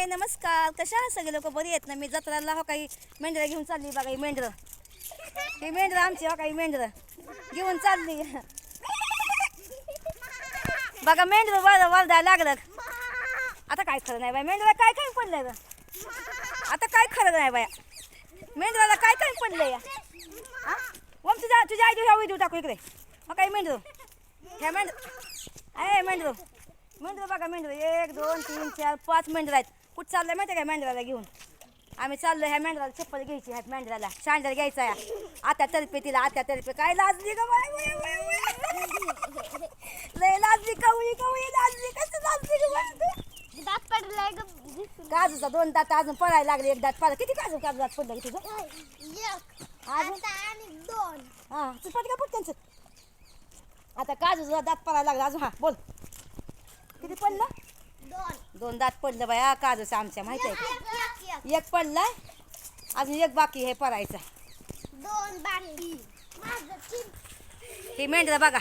हे नमस्कार. कशा आहात सगळे लोक? बरी आहेत ना? मी जत्राला हो काही मेंढरं घेऊन चालली बघा ही मेंढरं. ही मेंढरं आमची हो काही मेंढरं. घेऊन चालली. बघा मेंढरं वर वरदा लागलं. आता काय खरं नाही बाय मेंढरा काय काय पडलंय आता काय खरं नाही बाया? मेंढराला काय काय पडलंय ओम तुझ्या तुझ्या आई ह्या देऊ टाकू इकडे. हो काही मेंढरू? ह्या मेंढ आहे मेंढरू. मेंढरू बघा मेंढरू. एक दोन तीन चार पाच मेंढर आहेत. कुठं चाललंय माहिती आहे का मेंढराला घेऊन? आम्ही चाललो ह्या मेंढराला चप्पल घ्यायची ह्या मेंढराला. शांडर घ्यायचा या. आता तर्फे तिला आता तर्फे काय लाजली बाय. लय लाजली कवळी कवळी लाजली. कसं लाजली? दात पडलाय. काजूचा दोन दात अजून पडायला लागले एक दात पडा किती काजू काजू दात पडलं तुझं? अजून? आणि दोन. हा तू पटका पट त्यांचं आता काजूचा दात पडायला लागला. अजून हा बोल. किती पडलं? दोन. दोन दात पडलं बाया काजूचं आमच्या माहिती आहे एक. का पडलाय अजून एक बाकी हे पडायचं. दोन बाकी. हे मेंढरा बघा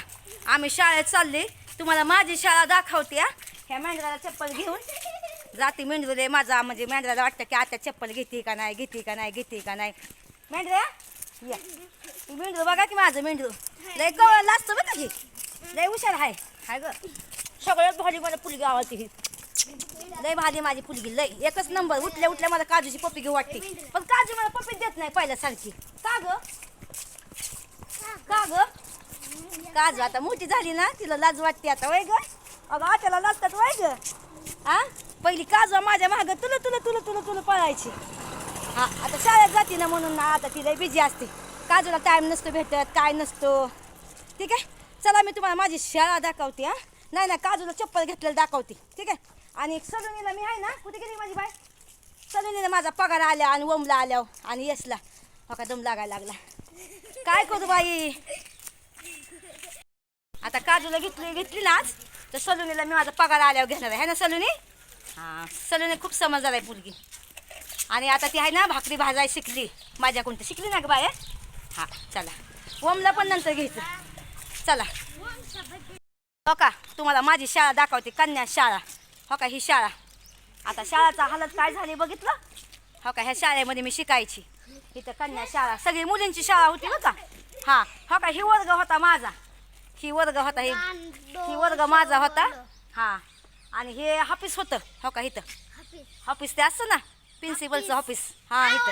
आम्ही शाळेत चालले तुम्हाला माझी शाळा दाखवते. ह्या मेंढराला चप्पल घेऊन जाते मेंढरूले माझा म्हणजे मेंढराला वाटतं की आता चप्पल घेते का नाही घेते का नाही घेते का नाही. मेंढऱ्या या. मेंढरू बघा की माझं मेंढरू. लय कवळ लाजतं बघा की लय हुशार आहे. हाय ग. सगळ्यात भारी मला पुलगी आवडते ही. लय भारी माझी पुलगी लय. एकच नंबर उठल्या उठल्या मला काजूची पप्पी घेऊ वाटते. पण काजू मला पप्पी देत नाही पहिल्यासारखी. का ग? का ग? काजू आता मोठी झाली ना तिला लाज वाटते आता वय ग? अगं आत्याला लाजतात वय ग. हा पहिली काजू माझ्या मागं तुला तुला तुला तुला तुला पळायची. हा आता शाळेत जाते ना म्हणून ना आता तिला बिझी असते. काजूला टाईम नसतो भेटत काय नसतो. ठीक आहे? चला मी तुम्हाला माझी शाळा दाखवते हा. नाही नाही काजूला चप्पल घेतलेलं दाखवते. ठीक आहे? आणि सलोनीला मी आहे ना कुठे गेली माझी बाय? सलोनीला माझा पगार आल्या आणि ओमला आल्यावर आणि यसला. मका दम लागायला लागला. काय करू बाई? आता काजूला घेतली घेतली ना आज तर सलुनीला मी माझा पगार आल्यावर घेणार आहे. ना सलुनी? हां सलोनी खूप समजदार आहे मुलगी आणि आता ती आहे ना भाकरी भाजाय शिकली. माझ्याकडून तर शिकली ना ग बाय? हां चला. ओमला पण नंतर घ्यायचं. चला. हो का तुम्हाला माझी शाळा दाखवते कन्या शाळा. हो का ही शाळा. आता शाळाचा हालत काय झाली बघितलं? हो का ह्या शाळेमध्ये मी शिकायची. इथं कन्या शाळा सगळी मुलींची शाळा होती बरं का? हां हो का ही वर्ग होता माझा. ही वर्ग होता ही ही वर्ग माझा होता. हां आणि हे ऑफिस होतं हो का इथं. हाफिस. ऑफिस ते असतं ना प्रिन्सिपलचं ऑफिस हां इथं.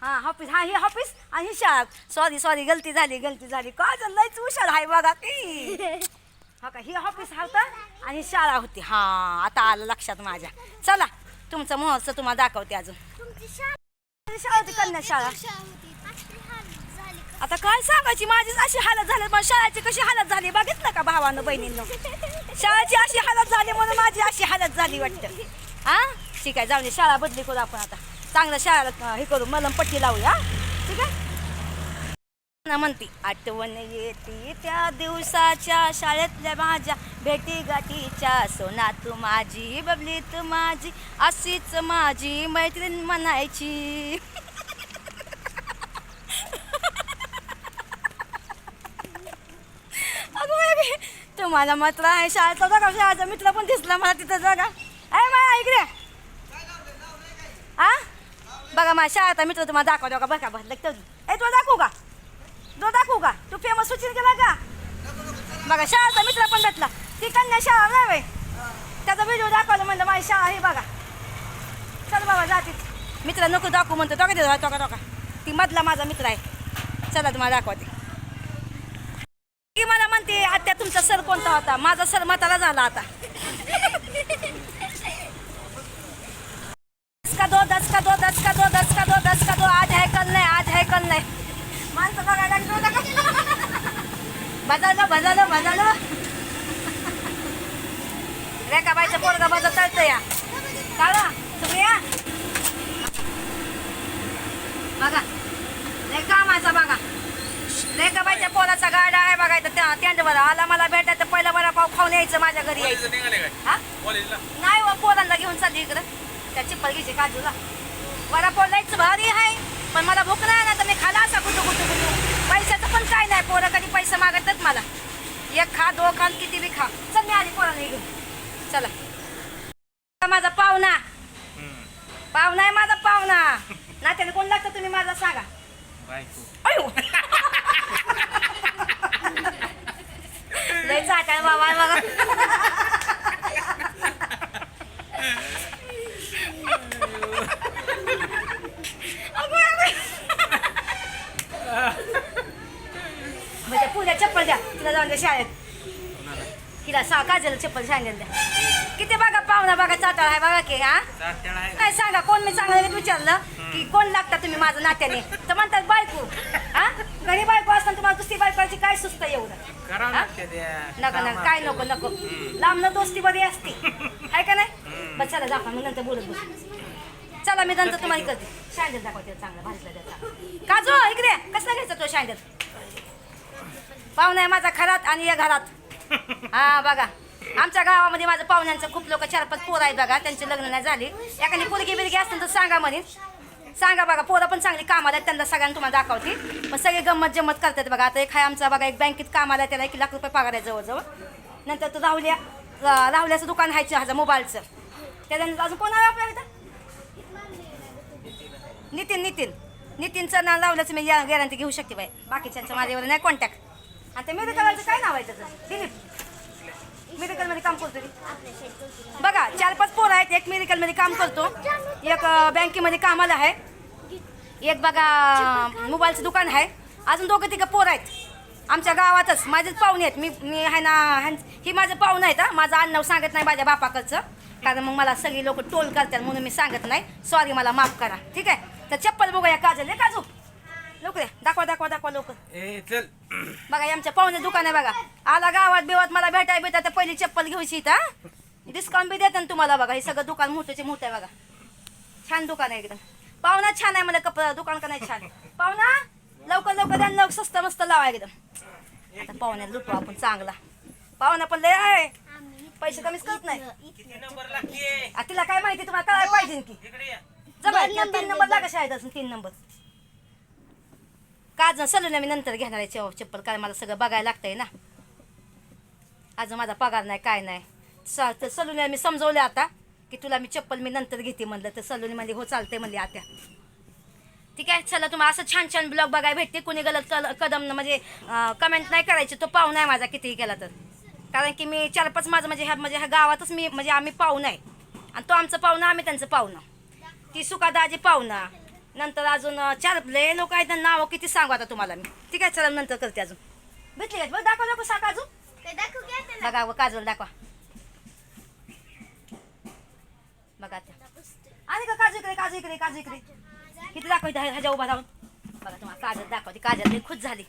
हां ऑफिस हां हे ऑफिस आणि ही शाळा. सॉरी सॉरी गलती झाली गलती झाली. झालं लयच हुशार आहे बघा की. हो का? ही ऑफिस होतं आणि शाळा होती. हां आता आलं लक्षात माझ्या. चला तुमचं महोत्सव तुम्हाला दाखवते अजून. तुमची शाळा माझी शाळा होती कन्या शाळा. शाळा होती. कसली हाल झाली का? आता काय सांगायची? माझीच अशी हालत झाली. पण शाळेची कशी हालत झाली? बघितलं का भावानं बहिणींनो? शाळेची अशी हालत झाली म्हणून माझी अशी हालत झाली वाटतं. हा? ठीक आहे जाऊन दे, शाळा बदली करू आपण आता. चांगलं शाळेला अं, हे करू मलम पट्टी लावूया? ठीक आहे? म्हणती आठवण येते त्या दिवसाच्या शाळेतल्या माझ्या भेटी गाठीच्या सोना तू माझी बबली तू माझी अशीच माझी मैत्रीण म्हणायची. अगं तुम्हाला मात्र आहे शाळेचा बघा शाळेचा मित्र पण दिसला मला तिथं जागा. आहे मा ऐकले हा बघा माझ्या शाळेचा मित्र तुम्हाला दाखवतो का? बघा बघ लगतो ए तुला दाखवू का? तो दाखवू का? तू फेमस सुचिन केला का? बघा शाळेचा मित्र पण भेटला. ती कन्या शाळा नाही त्याचा व्हिडिओ दाखवला म्हणलं माझी शाळा आहे बघा. चल बाबा जाते मित्र नको दाखवू म्हणतो. तो का तो का? ती मधला माझा मित्र आहे. चला तुम्हाला दाखवते. ती मला म्हणते आत्या तुमचा सर कोणता होता? माझा सर मताला झाला आता. का दो दस का दो दस का दो दस का दो दस का दो. आज है कल नाही आज है कल नाही. माणसं बघायला लागली होता का? बजावलं बजावलं बजावलं रेखाबाईचं पोरगा बजा तळतं या. काळा तुम्ही या बघा. लय कामाचा बघा. रेखाबाईच्या पोराचा गाडा आहे बघायचं त्या त्यांच्यावर आला मला भेटायचं. पहिला वडापाव खाऊन यायचं माझ्या घरी. यायचं हा? नाही व पोरांना घेऊन चालली इकडं. त्या चिप्पल घ्यायची काजूला. वडापाव लयच भारी आहे. पण मला भूक नाही ना तर मी खाला असा कुठं कुठं कुठं. पैशाचं पण काय नाही पोरं कधी पैसे मागतात मला. एक खा दो खा किती बी खा. चल मी आली पोरांना घेऊन चला. माझा पाहुणा. पाहुणा आहे माझा पाहुणा. नात्याने कोण लागतं तुम्ही माझा सांगा. अयो. लय चाटाय बाबा बघा अगं, अगं. पुढ्या चप्पल द्या तिला जाऊन द्या शाळेत. तिला सा काजल चप्पल सांगेल द्या. किती बघा पाहुणा बघा चाटाळ आहे बघा की हा? काय सांगा कोण मी चांगलं विचारलं की कोण लागता तुम्ही माझं नात्याने? तर म्हणतात बायको. हा? घरी बायको असताना तुम्हाला दुसरी बायकोची काय सुस्त एवढं? हा? नका नका काय नको नको. लांब न दोस्ती बरी असते. आहे का नाही? बस चला दाखवा मग नंतर बोलत बस. चला मी नंतर तुम्हाला करते. शँडल दाखवते चांगला भाजला त्याचा काजू इकडे. कसला घ्यायचा तो शँडल? पाहुणा आहे माझा घरात आणि या घरात. हा बघा. आमच्या गावामध्ये माझं पाहुण्यांचं खूप लोक चार पाच पोरं आहेत बघा. त्यांचे लग्न नाही झाले. एखादी पोरगी बिरगी असतील तर सांगा म्हणे. सांगा बघा पोरं पण चांगली कामाला आहेत त्यांना सगळ्यांना तुम्हाला दाखवते. पण सगळे गंमत जम्मत करतात बघा. आता एक आहे आमचा बघा एक बँकेत कामाला आहे, त्याला एक लाख रुपये पगार आहे जवळजवळ. नंतर तो राहुल्या राहुल्याचं दुकान आहे चहाचं मोबाईलचं. त्याच्यानंतर अजून कोण आहे आपल्याला नितीन नितीन. नितीनचं नाव लावल्याचं मी गॅरंटी घेऊ शकते बाई. बाकीच्यांचं माझ्यावर नाही कॉन्टॅक्ट आता ते मेडिकलचं काय नाव आहे त्याचं? दिलीप. मेडिकलमध्ये काम करतो बघा चार पाच पोरं आहेत एक मेडिकलमध्ये काम करतो. एक बँकेमध्ये कामाला आहे. एक बघा मोबाईलचं दुकान आहे. अजून दोघं तिघं पोरं आहेत. आमच्या गावातच माझेच पाहुणे आहेत. मी मी आहे ना ही माझं पाहुणं आहेत हा. माझं आडनाव सांगत नाही माझ्या बापाकडचं. कारण मग मला सगळी लोक टोल करतात म्हणून मी सांगत नाही. सॉरी मला माफ करा. ठीक आहे? तर चप्पल बघूया काजल आहे काजू? लोक दाखवा दाखवा दाखवा लोक ए चल. बघा हे आमच्या पाहुणे दुकान आहे बघा. आला गावात बिवात मला भेटाय भेटा तर पहिली चप्पल घ्यायची इथं डिस्काउंट बी देतात ना तुम्हाला बघा. हे सगळं दुकान मोठंचे मोठं आहे बघा. छान दुकान आहे एकदम. पाहुणा छान आहे मला कप दुकान का नाही छान? पाहुणा लवकर लवकर द्या लवकर स्वस्त मस्त लावा एकदम. आता पाहुण्याला लुटू आपण चांगला. पाहुणा पण लय आहे. पैसे कमीच करत नाही. किती नंबर लागते आ, तिला काय माहिती तुम्हाला काय पाहिजे की. इकडे ये. जबा तीन नंबर लागा शाळेत असून तीन नंबर. काज सलून मी नंतर घेणार आहे चेव चप्पल कारण मला सगळं बघायला लागतंय ना. अजून माझा पगार नाही काय नाही. स तर सलून मी समजवलं आता की तुला मी चप्पल मी नंतर घेते म्हणलं तर सलून म्हणजे हो चालते म्हणली आत्या. ठीक आहे चला तुम्हाला असं छान छान ब्लॉग बघायला भेटते. कोणी गलत कल कदम म्हणजे कमेंट नाही करायची तो पाहुणा आहे माझा कितीही केला तर. कारण की मी चार पाच माझं म्हणजे ह्या म्हणजे ह्या गावातच मी म्हणजे आम्ही पाहुणा आहे आणि तो आमचं पाहुणा आम्ही त्यांचं पाहुणं ती सुखादाजी पाहुणा नंतर अजून चार लय लोक आहेत नावं किती सांगू आता तुम्हाला मी. ठीक आहे चला नंतर करते अजून. भेटली का? बघ दाखवा दाखवा साक अजून. बघा काजल दाखवा. बघा त्या आणि का काजू इकडे काजू इकडे काजू इकडे? किती दाखवायचं ह्या- ह्याच्या उभा राहून. बघा तुम्हाला काजल दाखवते काजल लई खुश झाली.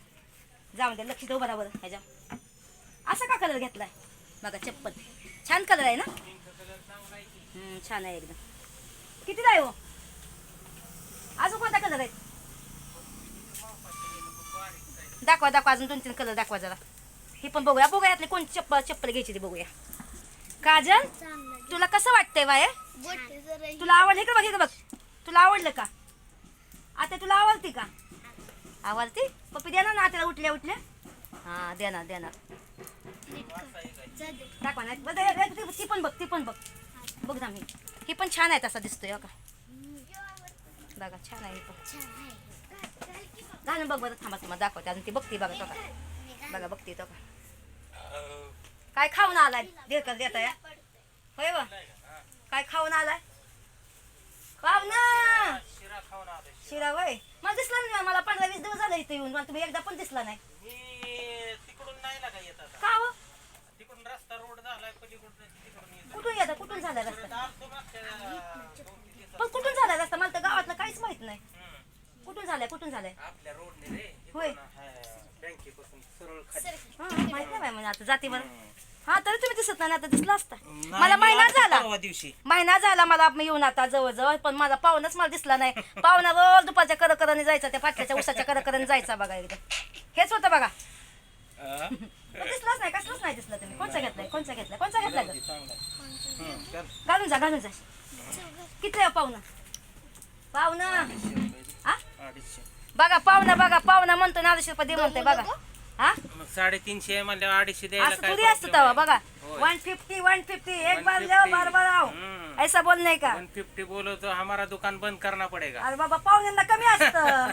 जाऊन द्या लक्ष उभा राहा बरं ह्याच्या. असा का कलर घेतलाय? बघा चप्पल. छान कलर आहे ना? छान आहे एकदम. कितीला आहे हो? अजून कोणता कलर आहे? दाखवा दाखवा अजून दोन तीन कलर दाखवा जरा. ही पण बघूया. बघूया यातली कोणती चप्पल चप्पल घ्यायची ती बघूया. काजल तुला कसं वाटतंय बाय? तुला आवडली का बघ बघ. तुला आवडलं का? आता तुला आवडती का? आवडते? पप्पी देणार ना त्याला उठल्या उठल्या. हा देणार देणार दे. दाखवा ना. ती- पण बघ ती पण बघ. बघ ना मी. ही पण छान आहे तसा दिसतोय हो का? बघा छान आहे. घालून बघ बरं थांबा तुम्हाला दाखवते अजून ती बघते बघा तो का बघा बघते तो का काय खाऊन आलाय दे का देता या होय बा काय खाऊन आलाय खाऊन आलोय. शिरा वय मला दिसला नाही मला पंधरा वीस दिवस झाले इथे येऊन मला तुम्ही एकदा पण दिसला नाही मी तिकडून नाही लागा येत आता का हो तिकडून रस्ता रोड झालाय पलीकडून तिकडून येतो कुठून येता कुठून झाला रस्ता पण कुठून झाला रस्ता? मला तर गावातलं काहीच माहीत नाही. कुठून झालाय? कुठून झालाय? आपल्या रोडने रे होय. हा, बँकेपासून सरळ खाली. हा माहीत नाही बाई म्हणजे आता जाती बरं हा तरी तुम्ही दिसत नाही आता दिसला असता. नाही, मला मी महिना झाला. परवा दिवशी. महिना झाला मला मी येऊन आता जवळजवळ पण माझा पाहुणाच मला दिसला नाही. पाहुणा रोज दुपारच्या करकराने जायचा त्या पाटल्याच्या उसाच्या करकराने जायचा बघा एकदा. हेच होतं बघा. हा? पण दिसलाच नाही कसलाच नाही दिसला तुम्ही. कोणचा घेतलाय? कोणचा घेतलाय? कोणचा घेतलाय? जाऊ दे, ग? चांगला आहे. हम्म, चल. घालून जा घालून जा. किती आहे पाहुणा पाहुणा अडीचशे. हा बघा पाहुणा बघा पाहुणा म्हणतो ना अडीचशे रुपये दे म्हणतोय बघा हा मग साडेतीनशे म्हणल्यावर अडीचशे द्यायला असं काय थोडी असतं problem तेव्हा आहे? बघा होय. वन फिफ्टी वन फिफ्टी एक बार 150. जाओ बार बार आओ हम्म. ऐसा बोल नाही का वन फिफ्टी बोलो तो हमारा दुकान बंद करना पड़ेगा अरे बाबा पाहुण्यांना कमी असतं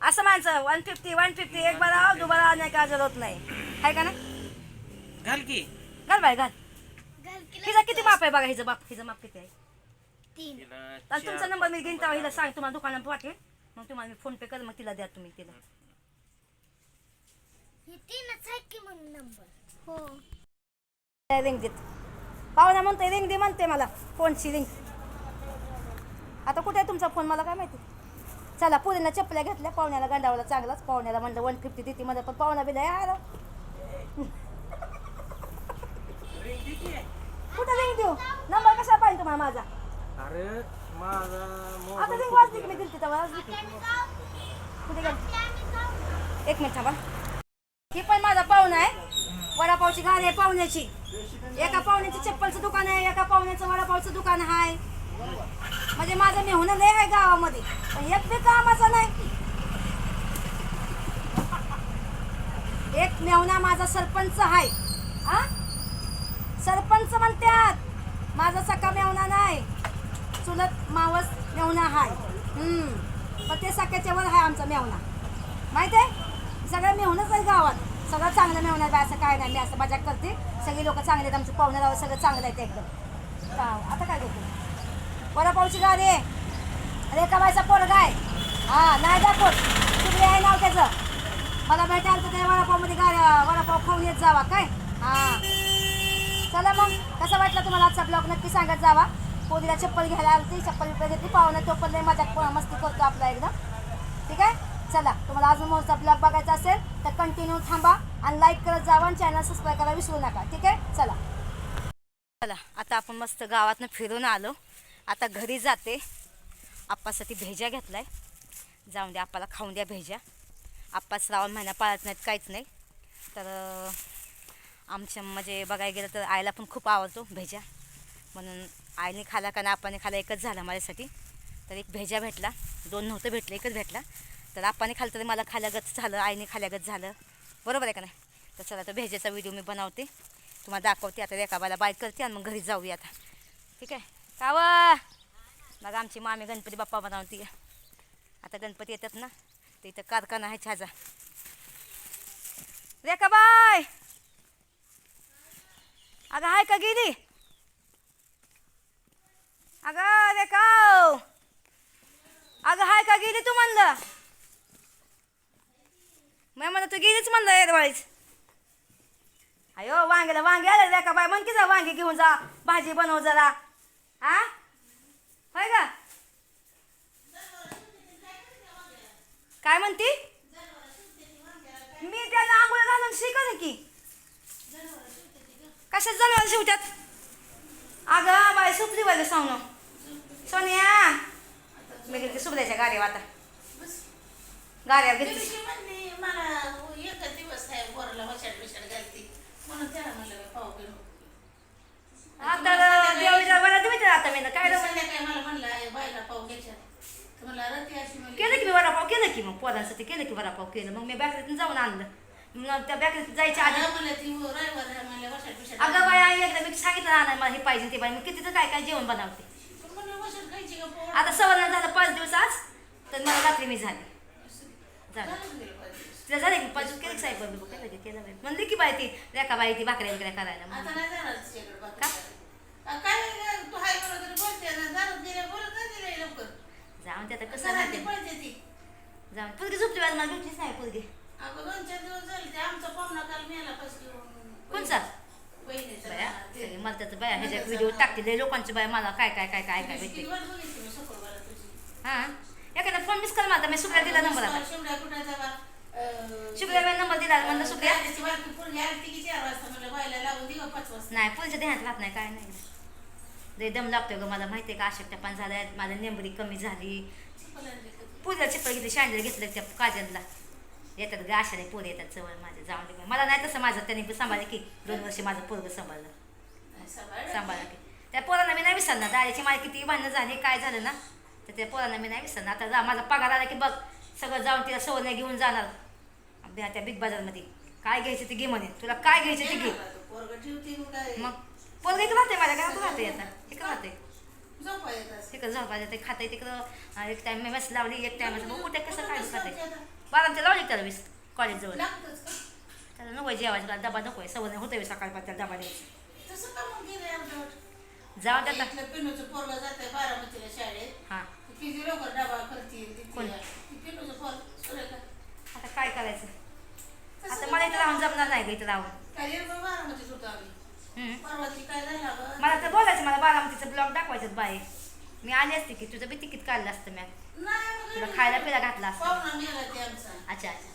असं माणसं वन फिफ्टी वन फिफ्टी एक बारा आव दुबारा नाही का जरूरत नाही आहे का ना घाल की घाल बाय घाल घाल की हिचा किती माप आहे बघा हिचं माप हिचं माप किती आहे तीन. तिला आणि तुमचा चार- नंबर मी घेईन तेव्हा हिला सांग तुम्हाला दुकानात पाठवेल मग तुम्हाला मी फोन पे कर मग तिला द्या तुम्ही तिला. हे तीनच आहे की मग नंबर हो. रिंग देत? पाहुणा म्हणतोय रिंग दे म्हणते मला फोनची रिंग आता कुठे आहे तुमचा फोन मला काय माहिती? चला पुरीला चपल्या घेतल्या पाहुण्याला गंडावला चांगलाच. पाहुण्याला म्हणलं वन फिफ्टी देते मध्ये पण पाहुणा बिला यार कुठे रिंग देऊ? नंबर कसा पाहिजे तुम्हाला माझा? अरे माझा आता कुठे गेली एक मिनिट थांबा. ही पण माझा पाहुणा आहे. वडापावची गाडी आहे पाहुण्याची. एका पाहुण्याचं चप्पलचं दुकान आहे एका पाहुण्याचं वडापावचं दुकान आहे म्हणजे माझं मेहुण लय आहे गावामध्ये. पण एक बी कामाचा नाही. एक मेहुणा माझा सरपंच आहे. हा? सरपंच म्हणतात. माझा सका मेहुणा नाही. चुलत मावस मेवणा आहे हम्म. पण ते सकाळच्या वर आहे आमचा मेहुणा माहिती आहे? सगळं मेहूनच आहे गावात. सगळं चांगलं मेहुणं आहे असं काय नाही मी असं मजाक करते. सगळी लोक चांगले आहेत आमचं पाहुणे राव सगळं चांगलं आहे ते एकदम. आता काय करतो? वडापावची गाडी आहे. रेखाबाईचा पोरगा आहे. हा नाही दाखवत तुम्ही आहे नाव त्याचं? मला भेटायला तर त्या वडापावमध्ये गा वडापाव खाऊन येत जावा काय? हा. चला मग कसं वाटलं तुम्हाला आजचा ब्लॉग? नक्की सांगत जावा. पोरीला चप्पल घ्यायला आलती चप्पल बिप्पल घेतली पाहुणा तो पण लय मस्ती करतो आपला एकदम. ठीक आहे? चला तुम्हाला अजून मोठा ब्लॉग बघायचा असेल तर कंटिन्यू थांबा आणि लाईक करत जावा आणि चॅनल सबस्क्राईब करायला विसरू नका. ठीक आहे? चला. चला आता आपण मस्त गावातनं फिरून आलो. आता घरी जाते. आप्पासाठी भेजा आहे जाऊन द्या आप्पाला खाऊन द्या भेजा आप्पा श्रावण महिना पाळत नाहीत काहीच नाही. तर आमच्या म्हणजे बघायला गेलं तर आईला पण खूप आवडतो भेजा म्हणून आईने खाला का ना खाला एकच झाला माझ्यासाठी. तर एक भेजा भेटला. दोन नव्हतं भेटलं एकच भेटला. तर आपाने खाल्लं तरी मला खाल्यागत झालं आईने खाल्यागत झालं. बरोबर आहे का नाही? तर चला तर भेजेचा व्हिडिओ मी बनवते. तुम्हाला दाखवते आता रेखाबाला बाय करते आणि मग घरी जाऊया आता. ठीक आहे? काव! मग आमची मामी गणपती बाप्पा बनवते. आता गणपती येतात ना ते इथं कारखाना आहे छाजा. रेखाबाई अगं हाय का गेली? अगं रेखाव अगं हाय का गेली तू म्हणलं? मी म्हणलं तू गेलीच म्हणलं एरवाळीच. अयो वांग्याला वांगे आले रेखा बाय? म्हण की जा वांगे घेऊन जा भाजी बनव जरा. हा होय का काय म्हणती? मी त्याला आंघोळ घालून शिकवते की. कशाच जनावर शिवत्यात? अगं बाय सुपली बाय सांग सोनिया मी गेली सुपल्याच्या गाडीवर आता. गाड्यावर घेतली दिवशी म्हणली मला एकच दिवस आहे बोरला वशाड बिशाड घालती. म्हणून त्याला म्हणलं मी पाव घेऊन आता देवीच्या बरं तुम्ही आता मी काय केलं की मी वडापाव? केलं की मग पोरांसाठी? केलं की वडापाव? केलं. मग मी बॅकरीतून जाऊन आणलं. मग त्या बॅकरीत जायच्या आधी अगं बाई आई एकदा मी सांगितलं ना मला हे पाहिजे ते पाहिजे मी किती तर काय काय जेवण बनवते पण म्हणलं वशाड खायची का पोळ आता सवर्ण झालं पाच दिवस आज तर मला रात्री मी झाली. झालं. तिला झाले की पाच? दिवस केलं साहेब बघ केलं बाई. म्हणली की बाई ती रेखा बाई ती भाकऱ्या वगैरे करायला आता मग नाही जाणार तिच्याकडे बाकी. का? अ, काय नाही, तू हाय बरोबर तरी बोलते ना. दारात गेल्या बोलत नाही दिलंय लवकर. जाऊन ते आता कसं घरात माहिती ती पळते ती. जाऊन पुरगी झोपली बाई मला भेटलीच नाही पुरगी. अगं दोन चार दिवस झाले ते आमचा पाहुणा काल मेला पासून. कोणचा? बहिणीचा. बाया. मला त्याचं बाया ह्याच्या व्हिडिओ टाकते. लय लोकांची बाया मला काय काय काय काय काय भेटते किती वाट बघितली मी शुक्रवारा तुझी. हां? एखादा फोन मिस कर माझा मी सुप्रिया दिला नंबर आता. शुक्रिया नंबर दिला म्हणलं सुप्रिया. नाही पुढच्या ध्यानात राहत नाही काय नाही. लय दम लागतोय ग मला माहिती आहे का? अशक्य पण झाल्या माझी नेंबरी कमी झाली? पूजा चिप्पल घेतली शांडल घेतलं त्या काजलला. येतात ग आशाने पोर येतात जवळ माझ्या जाऊन दे मला नाही तसं माझं त्यांनी सांभाळलं की दोन वर्ष माझं पोरग सांभाळलं. सांभाळलं. की. त्या पोरांना मी नाही विसरणार दादाची माझी किती भांडणं झाली काय झालं ना? तर त्या पोरांना मी नाही विसरणार. आता जा माझा पगार आला की बघ सगळं जाऊन तिला सवय घेऊन जाणार. त्या- त्या बिग बाजारमध्ये. काय घ्यायचं ते घे म्हणे. तुला काय घ्यायचं ते घे नाही तू मग पोरग इथं राहते माझ्या घरात राहते आता. इकडं राहते. तिकडं झोपायचं ते खाता तिकडं. एक टाइम मेस लावली एक टाइम कुठे कसं काय खाते आता? बारामच्या लावली त्याला वीस? कॉलेजजवळ? त्याला नको जेवायचं डबा नको आहे. सवय होते सकाळी त्याला डबा द्यायचा? जाऊ दे आता. इथलं पिनूचं पोरगं जातंय बारामतीला शाळेत. हां. किती लवकर डबा करतील कोण? पिनूचं पोर सुरेखा आता काय करायचं? आता मला इथं राहून जमणार नाही ग इथं राहून. काय रे बा बारामतीत होतो आम्ही. हम्म. परवा ती काय झालं अगं? मला तर बोलायचं मला बारामतीचं ब्लॉग दाखवायचं बाई मी आली असते की तुझं बी तिकीट काढलं असतं मी नाही मग तुला खायला पिला घातला असतं. पाहुणा मेला ते आमचा. अच्छा अच्छा.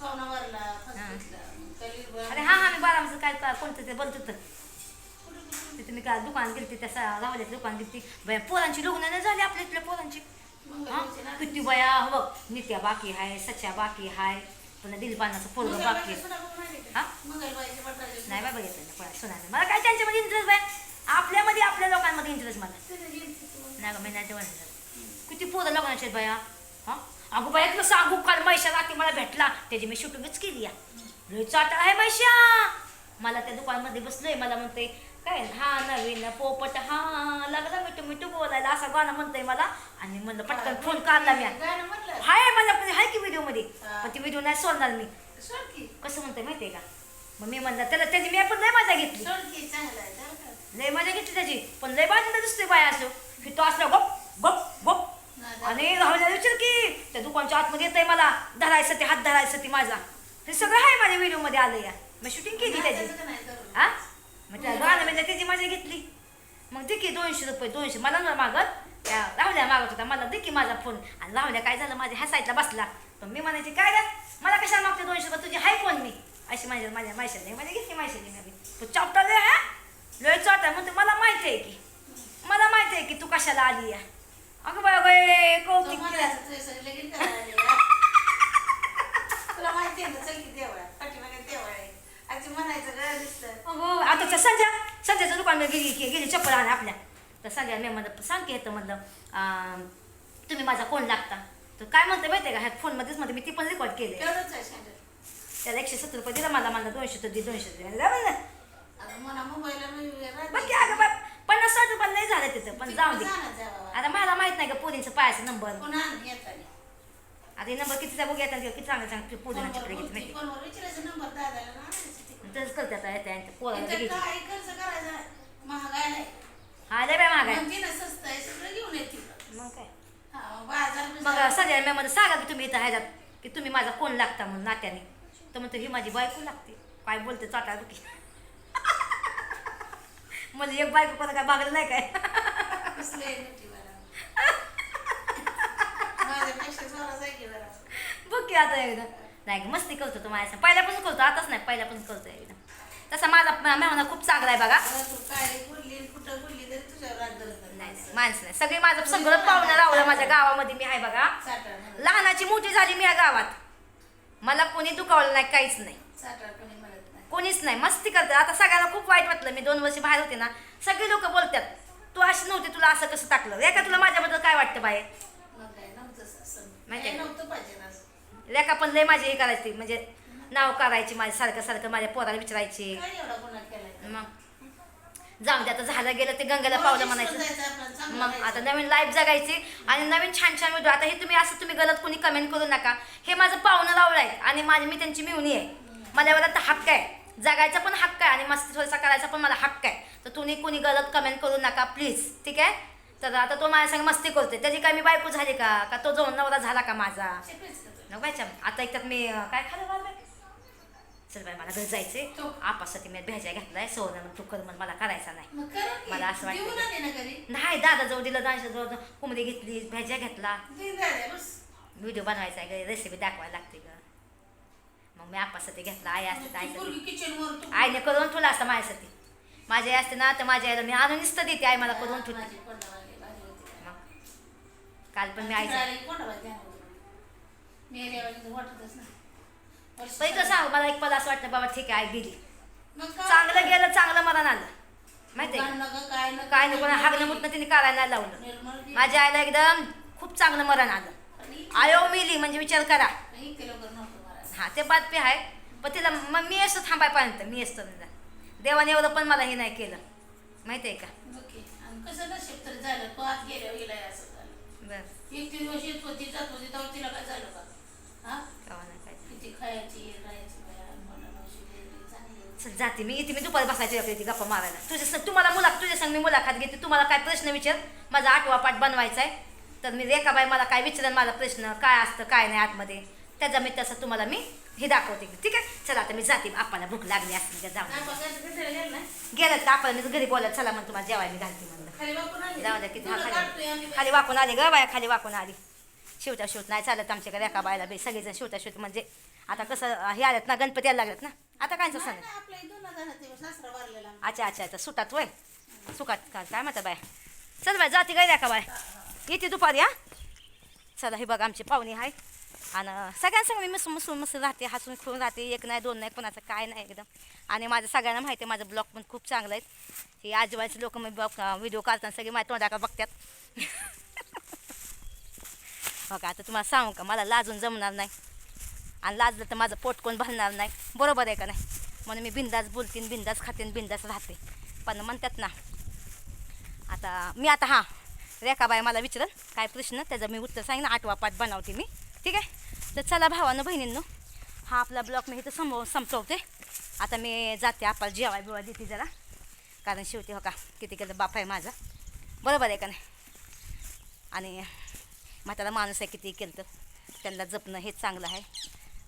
पाहुणा वरला हां. अरे हां हां मी बारामतीचं काय का- कोणतं ते बोलत होतं? तिथे मी काय दुकान गेली त्या राहुल्याचं दुकान गेली बया पोरांची लग्न नाही झाली आपल्या इथल्या पोरांची. हा? किती बया हो बघ नित्या बाकी हाय सच्या बाकी हाय पुन्हा दिलबानाचं पोरग बाकी का? हा? नाही बाय बघितलं कोणा सुनाने मला काय त्यांच्यामध्ये इंटरेस्ट बाय? आपल्यामध्ये आपल्या लोकांमध्ये इंटरेस्ट मला. नाही गं मी नाही तेव्हा किती पोरं लग्नाचे आहेत बाया? हा? अगो बाया तुला सांगू काल मैशा रात्री मला भेटला. त्याची मी शूटिंगच केली या लय चाटा आहे मैशा. मला त्या दुकानमध्ये बसलोय मला म्हणते काय हा नवीन पोपट हा लागला मिठू मिठू बोलायला. असा गाणं म्हणतोय मला. आणि म्हणलं पटकन फोन काढला मी. गाणं म्हणलं? हाय मला हाय की व्हिडिओमध्ये. पण ती व्हिडिओ नाही सोडणार मी. सोड की. कसं म्हणतोय माहितीये का? मग मी म्हणलं त्याला त्याची मी पण लय मजा घेतली. सोड की, चांगलं आहे, झालं का? लय मजा घेतली त्याची. पण लय बाजूला दिसतोय बाया असं. की तो असला गप गप गप. आणि राहुल्या विचार की त्या दुकानच्या आतमध्ये येतंय मला. धरायचं ते हात धरायचं ती माझा. हे सगळं आहे माझ्या व्हिडिओमध्ये आलं या. मी शूटिंग केली त्याची. नाचायचं का नाही करू? हा? मग त्या गाणं म्हणजे त्याची मजा घेतली. मग दे की दोनशे रुपये दोनशे. मला ना मागत त्या राहुल्या मागत होता. मला दे की माझा फोन आणि राहुल्या काय झालं? माझ्या ह्या साईडला बसला. पण मी म्हणायचे काय रे? मला कशाला मागते दोनशे रुपये? तुझी हाय फोन मी? अशी माझ्या माझ्या मायशाने माझ्या घेतली मायशाने मी. तू चापटा लय हा? लय चापटा म्हणते मला माहिती आहे की. मला माहिती आहे की तू कशाला आली या अगं बाय बाय कौतिक? तुला माहिती आहे ना, चल की देवळा पाठीमागे देवळ आहे आजी म्हणायचं गं नुसतं. अगो आता त्या संध्या संध्याचं दुकान गेली की गेली चप्पल आण आपल्या. तर संध्या मी म्हणलं सांग की येतं म्हणलं अं, तुम्ही माझा कोण लागता. तर काय म्हणते माहिती आहे का ह्या फोनमध्येच म्हणते मी ती पण रेकॉर्ड केले. तेवढंच आहे शांत. त्याला एकशे सत्तर रुपये दिला मला मला दोनशे तर दे दोनशे दे. आता मला मी बघ की अगं बाप, पन्नास साठ रुपये नाही झालं तिथं पण जाऊ दे. आता मला माहीत नाही का पोरींचं पायाचा नंबर पुन्हा आणून येताना. आता हे नंबर कितीचा बघ येतात किती चांगलं चांगलं पोरींना फोनवर चित्र घेत बोलती, माहिती फोनवर विचारायचं नंबर दादाला ना आणायचं. तिकडे. तसंच करते आता येते पोराला काय खर्च करायचा महागाय आहे. हा लय बाय महाग आहे म्हणते ना स्वस्त आहे सगळं घेऊन येते मग काय? हा, बाजार मग बिजार. सगळ्या सांगा की तुम्ही इथं ह्याच्यात की तुम्ही माझा कोण लागता म्हणून नात्याने. तर म्हणतो ही माझी बायको लागते. काय बोलते चाटा की म्हणजे एक बायको कोणा काय भागलं नाही काय? कसलं आहे मोठी बरं. माझ्यापेक्षा जोराचं आहे की बरं. बघ की आता एकदा. नाही ग, मस्ती करतो तो माझ्या पहिल्यापासून करतो आताच नाही पहिल्यापासून करतो एकदम तसा माझा मेहना खूप चांगला आहे बघा. माणसं नाही. सगळे माझं सगळं पाहुणं रावलं माझ्या गावामध्ये मी आहे बघा. लहानाची मोठी झाली मी या गावात. मला कोणी दुखावलं नाही काहीच नाही. कोणीच नाही. मस्ती करते आता सगळ्याला खूप वाईट वाटलं. मी दोन वर्ष बाहेर होते ना सगळे लोक बोलतात तू अशी नव्हती तुला असं कसं टाकलं? रेखा तुला माझ्याबद्दल काय वाटतं बाहेर. माहिती रेखा पण लय माझी हे करायची म्हणजे नाव काढायची माझ्या सारखं सारखं माझ्या पोराला विचारायची? मग जाऊन दे आता झालं गेलं ते गंगेला पावलं म्हणायचं. मग. आता नवीन लाईफ जगायची आणि नवीन छान छान व्हिडिओ आता हे तुम्ही असं तुम्ही गलत कोणी कमेंट करू नका. हे माझं पाहुणं लावलं आहे आणि माझी मी त्यांची मिळून आहे. मला एवढा तर हक्क आहे. जगायचा पण हक्क आहे आणि मस्ती थोडासा करायचा पण मला हक्क आहे. तर तुम्ही कोणी गलत कमेंट करू नका प्लीज ठीक आहे? तर आता तो माझ्या संग मस्ती करतोय. त्याची काय मी बायको झाली का? का तो जो नवरा झाला का माझा? नको बायच्या आता एकट्यात मी काय खाल्लं बाबा चल बाय मला घरी जायचे तो. आपासाठी मी भेजा घेतलाय सोनं तू कर मला करायचा नाही. मला असं वाटतं. नाही दादा जाऊ दिलं दादा जाऊ कोंबडी घेतली भेजा घेतला. व्हिडिओ बनवायचा आहे रेसिपी दाखवायला लागते ग. मग मी आपासाठी घेतला आई असते आईसाठी आईने करून तुला असतं माझ्यासाठी. माझी आई असते ना तर माझ्या आईला मी आणून नुसतं देते आई मला करून होती. मग. काल पण मी तिकडे वाटतच नाही. सांग मला एक पद असं वाटतं बाबा ठीक आहे आई गेली? चांगलं गेलं चांगलं मरण आलं. माहिती काय न काय नाही कोणा हागणं मुतणं तिने करायला नाही लावलं. माझ्या आईला एकदम खूप चांगलं मरण आलं. आयो मिली म्हणजे विचार करा. मला. हा ते बातमी आहे. पण तिला मग मी असतो थांबायपर्यंत मी असतो. देवाने एवढं पण मला हे नाही केलं. माहिती आहे का? कसं नशीब तरी झालं तो आत गेल्यावर गेलाय असं झालं. बरं. एक तीन वर्ष येत होती जात होती तेव्हा तिला काय झालं का? जाते मी इथे मी दुपारी बसायची आपली गप्पा मारायला. तुझ्या संग- तुम्हाला मुला तुझ्या संग मी मुलाखत घेते. तुम्हाला काय प्रश्न विचार? माझा आठवा पाठ बनवायचा आहे तर मी रेखाबाई मला काय विचारेन माझा प्रश्न काय असतं काय नाही आतमध्ये? त्याचा मी तसं तुम्हाला मी हे दाखवते. ठीक आहे? चला आता मी जाते. आपल्याला भूक लागली असते का जाऊ गेलं तर आपण मी घरी बोलत चला मग तुम्हाला जेवायला मी घालते म्हणलं. जाऊ द्या किती खाली खाली वाकून आली ग बाया खाली वाकून आली. शिवता शिवत नाही चालत आमच्याकडे एका बायला बी. सगळेजण शिवता शिवत म्हणजे आता कसं हे आलेत ना गणपती यायला लागलेत ना. आता सण सासरा वारलेला अच्छा अच्छा अच्छा. सुटात वय? सुकात का? काय म्हणता बाय? चल बाय जाते काय का बाय. येते दुपारी हा? चला हे बघा आमचे पाहुणे आहे आणि सगळ्यांसंग मी मिसून मिसून मिसून राहते हसून खेळून राहते. एक नाही दोन नाही कोणाचं काय नाही एकदम. आणि माझं सगळ्यांना माहिती आहे माझं ब्लॉग पण खूप चांगलं आहे. हे आजूबाजूचे लोक मी ब्लॉग व्हिडिओ काढताना सगळे माझ्या तोंडाका बघतात. हो का आता तुम्हाला सांगू का मला लाजून जमणार नाही. आणि लाजलं तर माझं पोट कोण भरणार नाही. बरोबर आहे का नाही? म्हणून मी बिंदास बोलतीन बिंदास खातीन बिंदास राहते. पण म्हणतात ना आता मी आता हां रेखाबाई मला विचारन काय प्रश्न? त्याचं मी उत्तर सांगेन आठवा पाठ बनवते मी. ठीक आहे? तर चला भावानं बहिणींनो हा आपला ब्लॉग मी इथं संभव संपवते. आता मी जाते आपल्याला जेवाय बिवा देते जरा. कारण शेवटी हो का किती केलं बाप आहे माझा. बरोबर आहे का नाही? आणि म्हातारा माणूस आहे किती केलं तर त्यांना जपणं हेच चांगलं आहे.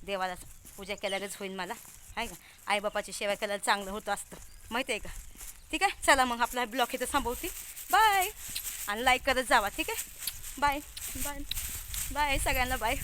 देवाला पूजा केल्यावरच होईल मला. आहे का? आईबापाची सेवा केल्यावर चांगलं होतं असतं. माहिती आहे का? ठीक आहे? चला मग आपला ब्लॉग इथं थांबवते. बाय. आणि लाईक करत जावा. ठीक आहे? बाय. बाय. बाय. सगळ्यांना बाय.